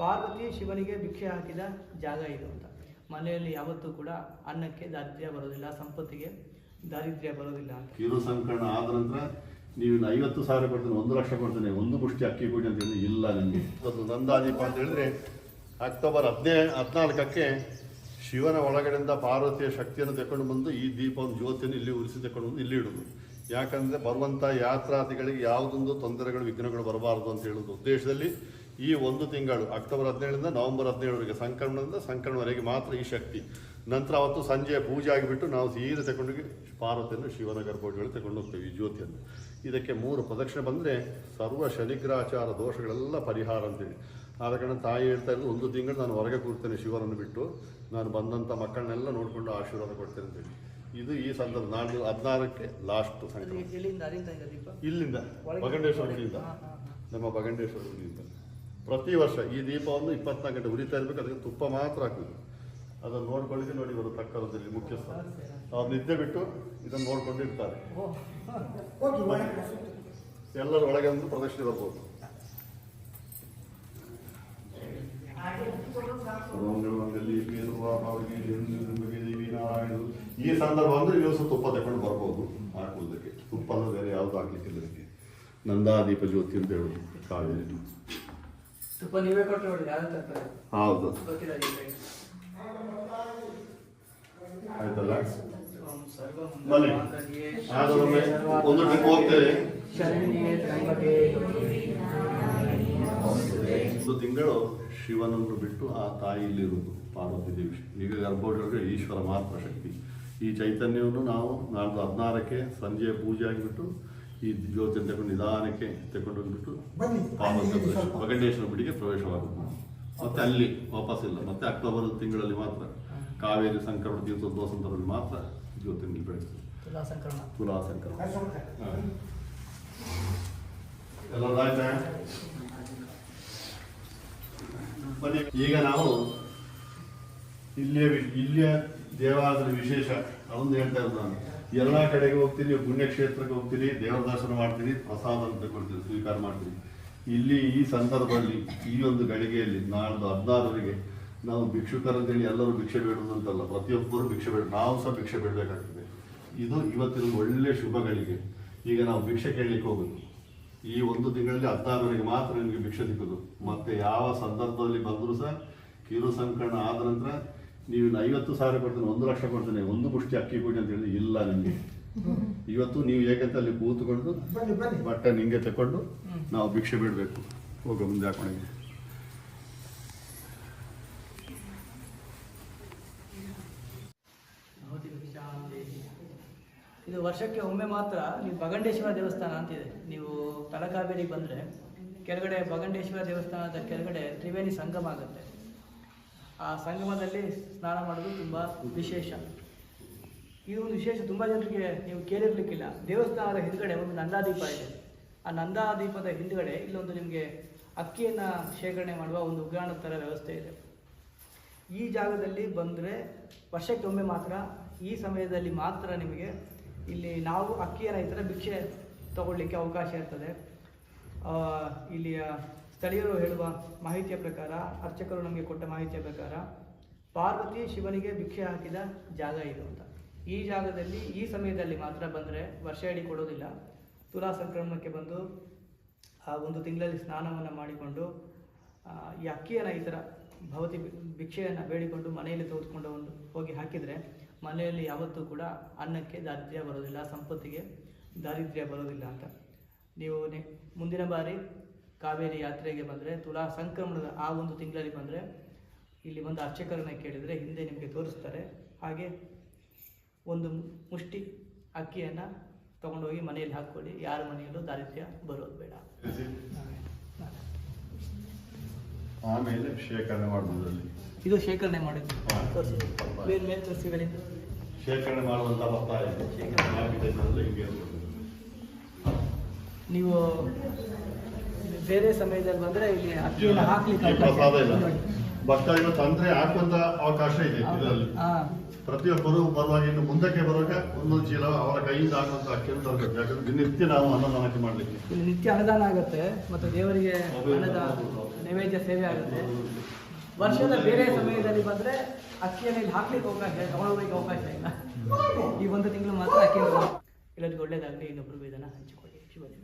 ಪಾರ್ವತಿ ಶಿವನಿಗೆ ಭಿಕ್ಷೆ ಹಾಕಿದ ಜಾಗ ಇದು ಅಂತ. ಮನೆಯಲ್ಲಿ ಯಾವತ್ತೂ ಕೂಡ ಅನ್ನಕ್ಕೆ ದಾರಿದ್ರ್ಯ ಬರೋದಿಲ್ಲ, ಸಂಪತ್ತಿಗೆ ದಾರಿದ್ರ್ಯ ಬರೋದಿಲ್ಲ ಅಂತ. ಕಿರು ಸಂಕರಣ ಆದ ನಂತರ ನೀವು ಐವತ್ತು ಸಾವಿರ ಕೊಡ್ತೇನೆ, ಒಂದು ಲಕ್ಷ ಕೊಡ್ತೇನೆ, ಒಂದು ಮುಷ್ಟಿ ಅಕ್ಕಿ ಕೊಡಿ ಅಂತ ಹೇಳಿ ಇಲ್ಲ ನಿಮಗೆ. ಅದು ನಂದಾದೀಪ ಅಂತ ಹೇಳಿದ್ರೆ ಅಕ್ಟೋಬರ್ ಹದಿನೇ, ಹದಿನಾಲ್ಕಕ್ಕೆ ಶಿವನ ಒಳಗಡೆಯಿಂದ ಪಾರ್ವತಿಯ ಶಕ್ತಿಯನ್ನು ತಕೊಂಡು ಬಂದು ಈ ದೀಪವನ್ನು ಜ್ಯೋತಿಯನ್ನು ಇಲ್ಲಿ ಉರಿಸಿ ತಕೊಂಡು ಬಂದು ಇಲ್ಲಿ ಇಡೋದು. ಯಾಕಂದರೆ ಬರುವಂಥ ಯಾತ್ರಾರ್ಥಿಗಳಿಗೆ ಯಾವುದೊಂದು ತೊಂದರೆಗಳು, ವಿಘ್ನಗಳು ಬರಬಾರದು ಅಂತ ಹೇಳೋದು ಉದ್ದೇಶದಲ್ಲಿ ಈ ಒಂದು ತಿಂಗಳು ಅಕ್ಟೋಬರ್ ಹದಿನೇಳರಿಂದ ನವೆಂಬರ್ ಹದಿನೇಳವರೆಗೆ ಸಂಕ್ರಮಣದಿಂದ ಸಂಕ್ರಮಣವರೆಗೆ ಮಾತ್ರ ಈ ಶಕ್ತಿ. ನಂತರ ಅವತ್ತು ಸಂಜೆ ಪೂಜೆ ಆಗಿಬಿಟ್ಟು ನಾವು ಸೀರೆ ತಗೊಂಡೋಗಿ ಪಾರ್ವತಿಯನ್ನು ಶಿವನ ಗರ್ಭೋಡಿಗಳು ತಗೊಂಡು ಹೋಗ್ತೇವೆ ಈ ಜ್ಯೋತಿಯನ್ನು. ಇದಕ್ಕೆ ಮೂರು ಪ್ರದಕ್ಷಿಣೆ ಬಂದರೆ ಸರ್ವ ಶನಿಗ್ರಹಾಚಾರ ದೋಷಗಳೆಲ್ಲ ಪರಿಹಾರ ಅಂತೇಳಿ. ಆದ ಕಾರಣ ತಾಯಿ ಹೇಳ್ತಾ ಇರೋದು ಒಂದು ತಿಂಗಳು ನಾನು ಹೊರಗೆ ಕೂರ್ತೇನೆ ಶಿವನನ್ನು ಬಿಟ್ಟು ನಾನು ಬಂದಂಥ ಮಕ್ಕಳನ್ನೆಲ್ಲ ನೋಡಿಕೊಂಡು ಆಶೀರ್ವಾದ ಕೊಡ್ತೇನೆ ಅಂತೇಳಿ. ಇದು ಈ ಸಂದರ್ಭ ನಾಡಿದ್ದು ಹದಿನಾರಕ್ಕೆ ಲಾಸ್ಟ್ ಇಲ್ಲಿಂದ ಬಗಂಡೇಶ್ವರದಿಂದ ಬಗಂಡೇಶ್ವರ ಗುಡಿಯಿಂದ. ನಮ್ಮ ಬಗಂಡೇಶ್ವರ ಗುಡಿಯಿಂದ. ಪ್ರತಿ ವರ್ಷ ಈ ದೀಪವನ್ನು ಇಪ್ಪತ್ನಾಲ್ಕು ಗಂಟೆ ಉರಿತಾ ಇರಬೇಕು, ಅದಕ್ಕೆ ತುಪ್ಪ ಮಾತ್ರ ಹಾಕಬೇಕು ಅದನ್ನು ನೋಡ್ಕೊಳ್ಳಿಕ್ಕೆ ನೋಡಿ ಇವರು ಪ್ರಕಾರದಲ್ಲಿ ಮುಖ್ಯಸ್ಥ. ಅವ್ರು ನಿದ್ದೆ ಬಿಟ್ಟು ಇದನ್ನು ನೋಡ್ಕೊಂಡಿರ್ತಾರೆ ಎಲ್ಲರ ಒಳಗೆ ಒಂದು ಪ್ರದರ್ಶನ ಇರಬಹುದು. ಈ ಸಂದರ್ಭ ಅಂದ್ರೆ ಸ್ವಲ್ಪ ತುಪ್ಪ ತಗೊಂಡು ಬರ್ಬೋದು ಹಾಕುವುದಕ್ಕೆ. ತುಪ್ಪ ಬೇರೆ ಯಾವುದು ಹಾಕ್ಲಿಕ್ಕೆ ನಂದಾ ನಂದಾದೀಪ ಜ್ಯೋತಿ ಅಂತ ಹೇಳುದು ಕಾವೇರಿ ತುಪ್ಪ ನೀವೇ ನೋಡಿ ಹೌದು. ಗೊತ್ತಿಲ್ಲ. ಆಯ್ತಲ್ಲ? ಬನ್ನಿ. ಒಂದು ಟ್ರಿಪ್ ಹೋಗ್ತೇವೆ. ಒಂದು ತಿಂಗಳು ಶಿವನನ್ನು ಬಿಟ್ಟು ಆ ತಾಯಿ ಇಲ್ಲಿರುವುದು ಪಾರ್ವತಿ ದೇವಿ. ಈಗ ಗರ್ಭೋಡಿಯೊಳಗೆ ಈಶ್ವರ ಮಾತ್ರ ಶಕ್ತಿ. ಈ ಚೈತನ್ಯವನ್ನು ನಾವು ನಾಡ್ದು ಹದಿನಾರಕ್ಕೆ ಸಂಜೆ ಪೂಜೆ ಆಗಿಬಿಟ್ಟು ಈ ಜ್ಯೋತಿಯನ್ನು ತಗೊಂಡು ನಿಧಾನಕ್ಕೆ ತಗೊಂಡು ಹೋಗ್ಬಿಟ್ಟು ಬನ್ನಿ. ಪಾರ್ವತಿ ಅಲ್ಲಿ ಪ್ರವೇಶ ಸ್ವಲ್ಪ. ಬಗಂಡೇಶ್ವರ ಬಿಡಿಗೆ ಪ್ರವೇಶವಾಗುತ್ತೆ ಮತ್ತೆ ಅಲ್ಲಿ ವಾಪಸ್ ಇಲ್ಲ. ಮತ್ತೆ ಅಕ್ಟೋಬರ್ ತಿಂಗಳಲ್ಲಿ ಮಾತ್ರ ಕಾವೇರಿ ಸಂಕ್ರಮಣ ತೀರ್ಥೋದ್ಭವ ಸಂದರ್ಭದಲ್ಲಿ ಮಾತ್ರ ಜ್ಯೋತಿ ಬೆಳೆಸ್ತದೆ ತುಲಾ ಸಂಕ್ರಮಣ. ಬನ್ನಿ ಈಗ ನಾವು ಇಲ್ಲಿಯ ವಿ- ಇಲ್ಲಿಯ ದೇವಾಲಯದ ವಿಶೇಷ ಅದೊಂದು ಹೇಳ್ತಾ ಇರೋದು ನಾನು. ಎಲ್ಲ ಕಡೆಗೆ ಹೋಗ್ತೀನಿ, ಪುಣ್ಯಕ್ಷೇತ್ರಕ್ಕೆ ಹೋಗ್ತೀನಿ ದೇವರ ದರ್ಶನ ಮಾಡ್ತೀನಿ, ಪ್ರಸಾದ ಅಂತ ಕೊಡ್ತೀನಿ, ಸ್ವೀಕಾರ ಮಾಡ್ತೀನಿ. ಇಲ್ಲಿ ಈ ಸಂದರ್ಭದಲ್ಲಿ, ಈ ಒಂದು ಗಳಿಗೆಯಲ್ಲಿ ನಾಳ್ದು ಹದಿನಾರರಿಗೆ ನಾವು ಭಿಕ್ಷುಕರಂತೇಳಿ ಎಲ್ಲರೂ ಭಿಕ್ಷೆ ಬೇಡುವುದಂತಲ್ಲ ಪ್ರತಿಯೊಬ್ಬರೂ ಭಿಕ್ಷೆ ಬೇಡ, ನಾವು ಸಹ ಭಿಕ್ಷೆ ಬೇಡಬೇಕಾಗ್ತದೆ. ಇದು ಇವತ್ತಿನ ಒಳ್ಳೆಯ ಶುಭ ಗಳಿಗೆ. ಈಗ ನಾವು ಭಿಕ್ಷೆ ಕೇಳಲಿಕ್ಕೆ ಹೋಗೋದು. ಈ ಒಂದು ತಿಂಗಳಲ್ಲಿ ಹದಿನಾರರಿಗೆ ಮಾತ್ರ ನಿಮಗೆ ಭಿಕ್ಷೆ ಸಿಕ್ಕೋದು. ಮತ್ತೆ ಯಾವ ಸಂದರ್ಭದಲ್ಲಿ ಬಂದರೂ ಸಹ ಕಿರು ಸಂಕರಣ ಆದ ನಂತರ ನೀವು ಇನ್ನು ಐವತ್ತು ಸಾವಿರ ಕೊಡ್ತೇನೆ ಒಂದು ಲಕ್ಷ ಕೊಡ್ತೇನೆ ಒಂದು ಮುಷ್ಟಿ ಅಕ್ಕಿ ಕೊಡಿ ಅಂತ ಹೇಳಿದ್ರೆ ಇಲ್ಲ ನಿಮಗೆ. ಇವತ್ತು ನೀವು ಹೇಗಂತ ಅಲ್ಲಿ ಕೂತ್ಕೊಂಡು ಬನ್ನಿ ಬನ್ನಿ. ಬಟ್ಟೆ ನಿಂಗೆ ತಕೊಂಡು ನಾವು ಭಿಕ್ಷೆ ಬಿಡಬೇಕು. ಹೋಗ ಮುಂದೆ ಹಾಕೊಂಡಿಗೆ. ಇದು ವರ್ಷಕ್ಕೆ ಒಮ್ಮೆ ಮಾತ್ರ ನೀವು ಬಗಂಡೇಶ್ವರ ದೇವಸ್ಥಾನ ಅಂತಿದೆ. ನೀವು ತಲಕಾವೇರಿಗೆ ಬಂದರೆ ಕೆಳಗಡೆ ಬಗಂಡೇಶ್ವರ ದೇವಸ್ಥಾನದ ಕೆಳಗಡೆ ತ್ರಿವೇಣಿ ಸಂಗಮ ಆಗುತ್ತೆ. ಆ ಸಂಗಮದಲ್ಲಿ ಸ್ನಾನ ಮಾಡೋದು ತುಂಬ ವಿಶೇಷ. ಈ ಒಂದು ವಿಶೇಷ ತುಂಬ ಜನರಿಗೆ ನೀವು ಕೇಳಿರ್ಲಿಕ್ಕಿಲ್ಲ. ದೇವಸ್ಥಾನದ ಹಿಂದ್ಗಡೆ ಒಂದು ನಂದಾದೀಪ ಇದೆ. ಆ ನಂದಾದೀಪದ ಹಿಂದ್ಗಡೆ ಇಲ್ಲೊಂದು ನಿಮಗೆ ಅಕ್ಕಿಯನ್ನು ಶೇಖರಣೆ ಮಾಡುವ ಒಂದು ಉಗ್ರಾಣದ ಥರ ವ್ಯವಸ್ಥೆ ಇದೆ. ಈ ಜಾಗದಲ್ಲಿ ಬಂದರೆ ವರ್ಷಕ್ಕೊಮ್ಮೆ ಮಾತ್ರ ಈ ಸಮಯದಲ್ಲಿ ಮಾತ್ರ ನಿಮಗೆ ಇಲ್ಲಿ ನಾವು ಅಕ್ಕಿಯ ರೈತರ ಭಿಕ್ಷೆ ತಗೊಳ್ಳಿಕ್ಕೆ ಅವಕಾಶ ಇರ್ತದೆ. ಇಲ್ಲಿಯ ಸ್ಥಳೀಯರು ಹೇಳುವ ಮಾಹಿತಿಯ ಪ್ರಕಾರ, ಅರ್ಚಕರು ನಮಗೆ ಕೊಟ್ಟ ಮಾಹಿತಿಯ ಪ್ರಕಾರ, ಪಾರ್ವತಿ ಶಿವನಿಗೆ ಭಿಕ್ಷೆ ಹಾಕಿದ ಜಾಗ ಇದು ಅಂತ. ಈ ಜಾಗದಲ್ಲಿ, ಈ ಸಮಯದಲ್ಲಿ ಮಾತ್ರ ಬಂದರೆ ವರ್ಷ ಇಡೀ ಕೊಡೋದಿಲ್ಲ. ತುಲಾ ಸಂಕ್ರಮಣಕ್ಕೆ ಬಂದು, ಆ, ಒಂದು ತಿಂಗಳಲ್ಲಿ ಸ್ನಾನವನ್ನು ಮಾಡಿಕೊಂಡು ಈ ಅಕ್ಕಿಯನ್ನು ಈ ಥರ ಭವತಿ ಭಿಕ್ಷೆಯನ್ನು ಬೇಡಿಕೊಂಡು ಮನೆಯಲ್ಲಿ ತೆಗೆದುಕೊಂಡು ಒಂದು ಹೋಗಿ ಹಾಕಿದರೆ, ಮನೆಯಲ್ಲಿ ಯಾವತ್ತೂ ಕೂಡ ಅನ್ನಕ್ಕೆ ದಾರಿದ್ರ್ಯ ಬರೋದಿಲ್ಲ, ಸಂಪತ್ತಿಗೆ ದಾರಿದ್ರ್ಯ ಬರೋದಿಲ್ಲ ಅಂತ. ನೀವು ಮುಂದಿನ ಬಾರಿ ಕಾವೇರಿ ಯಾತ್ರೆಗೆ ಬಂದರೆ ತುಲಾ ಸಂಕ್ರಮಣದ ಆ ಒಂದು ತಿಂಗಳಲ್ಲಿ ಬಂದರೆ ಇಲ್ಲಿ ಒಂದು ಅರ್ಚಕರನ್ನ ಕೇಳಿದರೆ ಹಿಂದೆ ನಿಮಗೆ ತೋರಿಸ್ತಾರೆ. ಹಾಗೆ ಒಂದು ಮುಷ್ಟಿ ಅಕ್ಕಿಯನ್ನು ತಗೊಂಡೋಗಿ ಮನೆಯಲ್ಲಿ ಹಾಕ್ಕೊಳ್ಳಿ. ಯಾರ ಮನೆಯಲ್ಲೂ ದಾರಿದ್ರ್ಯ ಬರೋದು ಬೇಡ. ಆಮೇಲೆ ಶೇಖರಣೆ ಮಾಡುವುದರಲ್ಲಿ. ಇದು ಶೇಖರಣೆ ಮಾಡಿದ್ದು. ಬೇರೆ ಮೇಲೆ ಶೇಖರಣೆ ಮಾಡುವಂತ ಇದೆ. ನೀವು ಬೇರೆ ಸಮಯದಲ್ಲಿ ಬಂದ್ರೆ ಇಲ್ಲಿ ಅಕ್ಕಿಯನ್ನು ಹಾಕ್ಲಿಕ್ಕೆ ಪ್ರಸಾದ ಇಲ್ಲ. ನೋಡಿ. ತಂದ್ರೆ ಹಾಕುವಂತ ಅವಕಾಶ ಇದೆ ಇದರಲ್ಲಿ. ಪ್ರತಿಯೊಬ್ಬರು ಬರುವಾಗ ಇನ್ನು ಮುಂದಕ್ಕೆ ಬರುವಾಗ ಒಂದೊಂದು ಚೀಲ ಅವರ ಕೈಯಿಂದ ಹಾಕುವಂತ ಅಕ್ಕಿಯನ್ನು ತರಬೇಕು. ಯಾಕಂದ್ರೆ ನಿತ್ಯ ನಾವು ಅನ್ನದಾನಕ್ಕೆ ಮಾಡ್ಲಿಕ್ಕೆ. ಇಲ್ಲಿ ನಿತ್ಯ ಅನ್ನದಾನ ಆಗುತ್ತೆ ಮತ್ತು ದೇವರಿಗೆ ಅನ್ನದ ನೈವೇದ್ಯ ಸೇವೆ ಆಗುತ್ತೆ. ವರ್ಷದ ಬೇರೆ ಸಮಯದಲ್ಲಿ ಬಂದ್ರೆ ಅಕ್ಕಿಯನ್ನು ಇಲ್ಲಿ ಹಾಕ್ಲಿಕ್ಕೆ ಅವಕಾಶ ತಗೊಂಡೋಗ್ಲಿಕ್ಕೆ ಅವಕಾಶ ಇಲ್ಲ. ಈ ಒಂದು ತಿಂಗಳು ಮಾತ್ರ ಅಕ್ಕಿ ಎಲ್ಲರಿಗೂ ಒಳ್ಳೇದಾಗಲಿ ಇನ್ನೊಬ್ಬರು ಇದನ್ನು ಹಂಚಿಕೊಳ್ಳಿ. ಶುಭ ದಿನ.